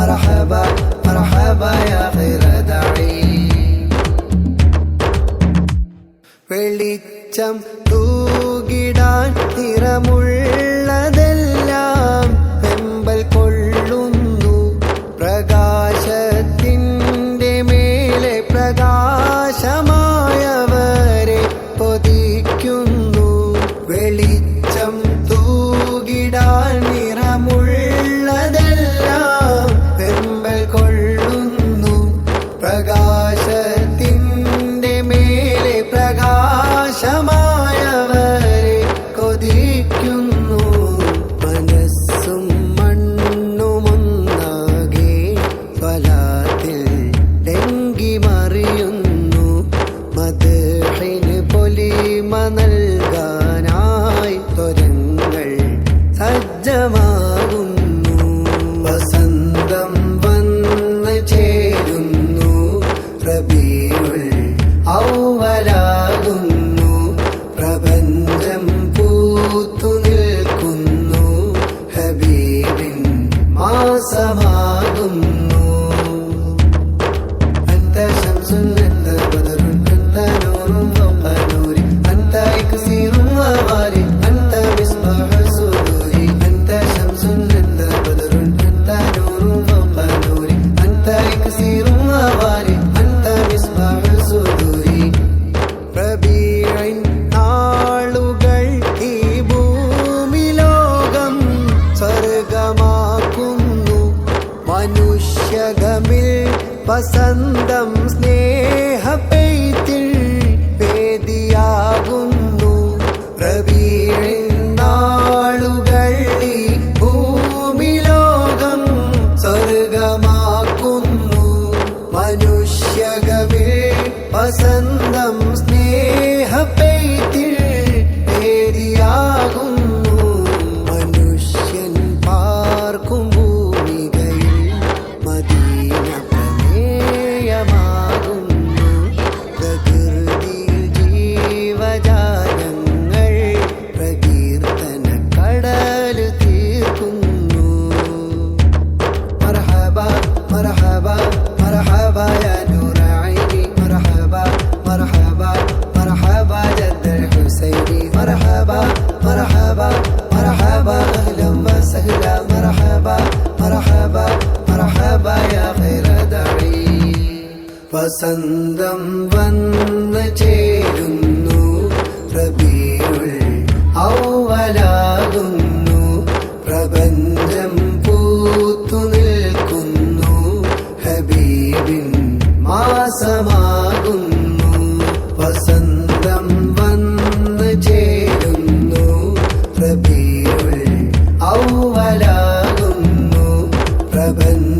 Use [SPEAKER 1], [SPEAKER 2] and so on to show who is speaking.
[SPEAKER 1] مرحبا مرحبا يا غير داعي വെളിച്ചം തൂകിടാൻ നിറമുള്ള semana. يسير الموالي أنت مصباح صدوري ഈ ഭൂമി ലോകം സ്വർഗമാക്കുന്നു. മനുഷ്യകമിൽ വസന്തം സ്നേഹപ്പെയ്ത്തിൽ வசந்தம் ஸ்நேக பெய்தி വസന്തം വന്ന് ചേരുന്നു. റബീരുൾ ഔവലാകുന്നു. പ്രപഞ്ചം പൂത്തു നിൽക്കുന്നു. ഹബീബിൻ മാസമാകുന്നു. വസന്തം വന്ന് ചേരുന്നു. റബീരുൾ ഔവലാകുന്നു. പ്രപഞ്ചം